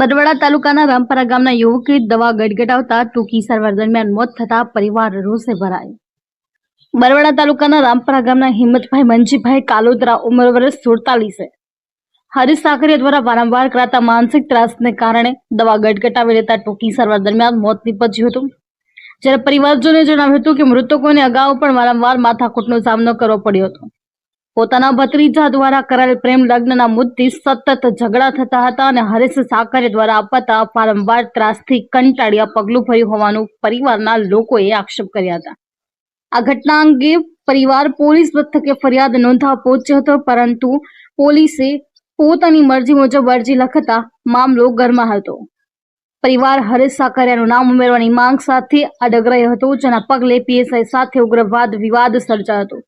બરવાડા તાલુકાના રામપરા ગામના યુવકે દવા ગટગટાવતા ટૂંકી સારવાર દરમિયાન મોત થતા પરિવાર રોષે ભરાયો. બરવાડા તાલુકાના રામપરા ગામના હિંમતભાઈ મંજીભાઈ કાલોદરા ઉંમર વર્ષ સુડતાલીસે હરીશ સાકરિયા દ્વારા વારંવાર કરાતા માનસિક ત્રાસને કારણે દવા ગટગટાવી લેતા ટૂંકી સારવાર દરમિયાન મોત નીપજ્યું હતું. જ્યારે પરિવારજોને જણાવ્યું હતું કે મૃતકોને અગાઉ પણ વારંવાર માથાકૂટનો સામનો કરવો પડ્યો હતો. પોતાના ભત્રીજા દ્વારા કરાયેલ પ્રેમ લગ્નના મુદ્દે સતત ઝઘડા થતા હતા અને હરેશ સાકરે દ્વારા અપાતા વારંવાર ત્રાસથી કંટાળ્યા પગલું ભર્યું હોવાનું પરિવારના લોકોએ આક્ષેપ કર્યા હતા. આ ઘટના અંગે પરિવાર પોલીસ મથકે ફરિયાદ નોંધાવા પહોંચ્યો હતો, પરંતુ પોલીસે પોતાની મરજી મુજબ અરજી લખતા મામલો ગરમા હતો. પરિવાર હરેશ સાકરિયાનું નામ ઉમેરવાની માંગ સાથે અડગ રહ્યો હતો, જેના પગલે પીએસઆઈ સાથે ઉગ્રવાદ વિવાદ સર્જાયો હતો.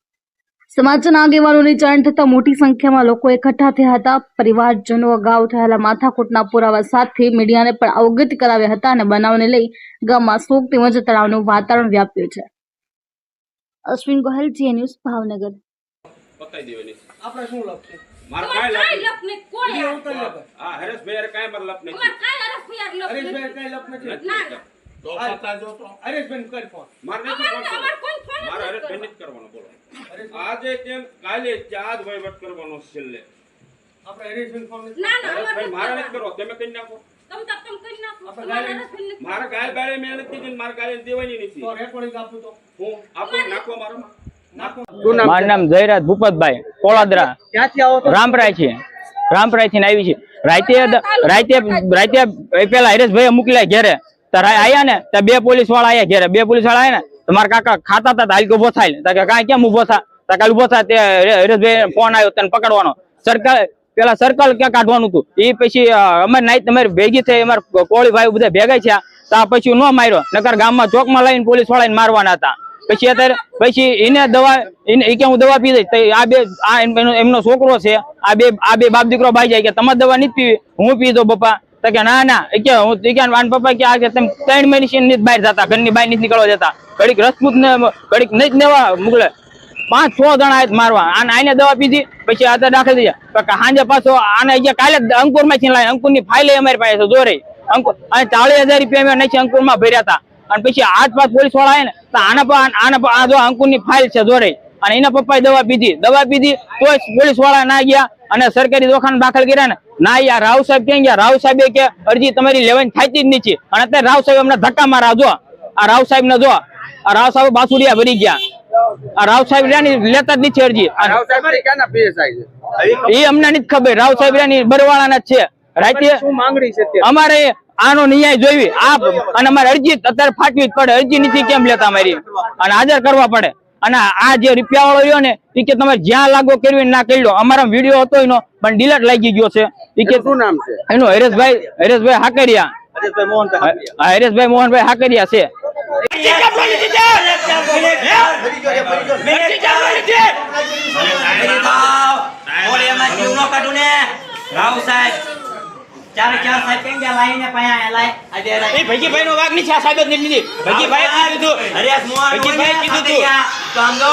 સમાજના આગેવાનોની જાણ થતાં મોટી સંખ્યામાં લોકો એકઠા થયા હતા. પરિવારજનો અગાઉ થયેલા માથાકૂટના પુરાવા સાથે મીડિયાને પણ અવગત કરાવ્યા હતા અને બનાવને લઈ ગામમાં શોક તેમજ તણાવનું વાતાવરણ વ્યાપ્યું છે. અશ્વિન ગોહિલ જીએ ન્યૂઝ ભાવનગર. આપણે શું લખશે મારે કાંઈ લપ ભાઈ. મારે લપ નથી. કઈ લપ નથી. ના. તો તો. કરી ફોન. મારે નથી ફોન નથી કરવાનો બોલો. આજે કેમ? કાલે ચાર વહીવટ કરવાનો છેલ્લે. આપણે હરેશભાઈ ફોન ના, ના, મારે નથી નથી તમે કરી નાખો. તમ તાર તમ કરી નાખો. આપણે અમારે ગાળી- હરફ નથી. મારે ગાય બાળે મેં કીધી ને ગાય દેવાની નથી. તો રેકોર્ડિંગ આપું તો. હું આપો નાખો મારામાં. મારું નામ જયરાજ ભૂપતભાઈ કોળાદરા. ક્યાંથી આવો રામરાય છે રામરાયથી આવી છે રાતે રાતે રાતે પેલા હરેશભાઈ મોકલ્યા ઘેરે. તો આયા ને તો બે પોલીસવાળા આયા ઘેરે. બે પોલીસવાળા આયા ને તો મારા કાકા ખાતા હતા હાલ ઊભો થાય તો કે કાંઈ કેમ ઊભો થા? તો ઊભો થા, તે હરેશભાઈ ફોન આવ્યો તને પકડવાનો. સર્કલ પેલા સર્કલ ક્યાં કાઢવાનું હતું એ પછી અમારે નાઈ તમારી ભેગી થઈ, અમારે કોળી ભાઈ બધા ભેગા છે તા પછી નો માર્યો. નકર ગામમાં ચોકમાં લઈને પોલીસ વાળાને મારવાના હતા. પછી અત્યારે, પછી એને દવા એને કે હું દવા પી દઈશ. આ બે, આ એમનો છોકરો છે. આ બે આ બે બાપ દીકરો ભાઈ જાય કે તમારે દવા નથી પીવી? હું પી દો પપ્પા. તો કે ના ના. કે હું એ વાન પપ્પા કે આ કે તમે ત્રણ મહિની નથી બહાર જતા, ઘરની બહાર નથી નીકળવા જતા ઘડીક રસપૂત ને ઘડીક નહીં જ નેવા મોકલે. પાંચ, છ જણા આયા મારવા. આને આને દવા પીધી, પછી આ દાખલ થઈ ગયા. કે હાંજે પાછો આને અહીંયા કાલે અંકુરમાંથી લાવી અંકુરની ફાઇલ અમારી પાસે છે જોરે અંકુર અને ચાલીસ હજાર રૂપિયા મેં નહીં અંકુરમાં ભર્યા હતા અને પછી આઠ પાસ પોલીસવાળા આવે ને, તો આના પર આના પર આ જો અંકુરની ફાઇલ છે જોરે અને એના પપ્પાએ દવા પીધી. દવા પીધી તોય પોલીસવાળા ના ગયા અને સરકારી દવાખાને દાખલ કર્યા ને. ના યાર રાવ સાહેબ ક્યાં ગયા? રાવ સાહેબે કે અરજી તમારી લેવાની થાતી જ નથી. અને અત્યારે રાવ સાહેબ અમને ધક્કા મારા જો આ રાવ સાહેબ ને જો આ રાવ સાહેબ બાસુડિયા ભરી ગયા. આ રાવ સાહેબ લેતા જ નથી અરજી. એ અમને નથી ખબર. રાવ સાહેબ બરવાળાના જ છે. રાતે અમારે આનો ન્યાય જોઈવી. આ અને અમારે અરજી અત્યારે ફાટવી જ પડે. અરજી નથી કેમ લેતા અમારી? અને હાજર કરવા પડે. અને આ જે રૂપિયા વાળો રહ્યો ને એ કે તમે જ્યાં લાગો કરવી ના કરી લો અમારા વીડિયો હતો એનો પણ ડિલેટ લાગી ગયો છે. ટિકિટ કે શું નામ છે? એનું હરેશભાઈ હરેશભાઈ હાકરિયા. હરેશભાઈ મોહનભાઈ હાકરિયા. છે. ચારે ચાર સાહેબ કેમ ગયા? લાઈને પાયા લાય. આજે એ ભગીભાઈ નો વાગ નહીં છે આ સાહેબ નથી લીધી. ભગીભાઈ કીધું અરે મોહન કીધું તું. તો આમ જો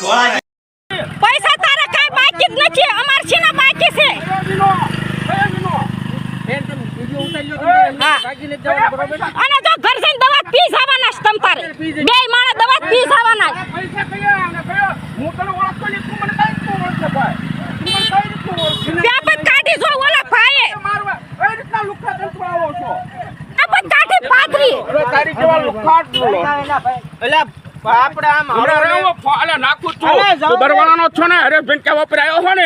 થોડા પૈસા તારે કઈ બાકી જ નથી. અમાર છીના બાકી છે? અને જો ઘર જઈને દવા પી જવાના છે તમ તારે બે માણસ દવા પી જવાના છે. ત્યાં પણ કાઢી જો ઓલા ભાઈએ આ પણ કાઢી પાથરી આપડે આમ નાખું છું. બરવાળાનો છો ને? અરે કેવા પર આવ્યો છો ને?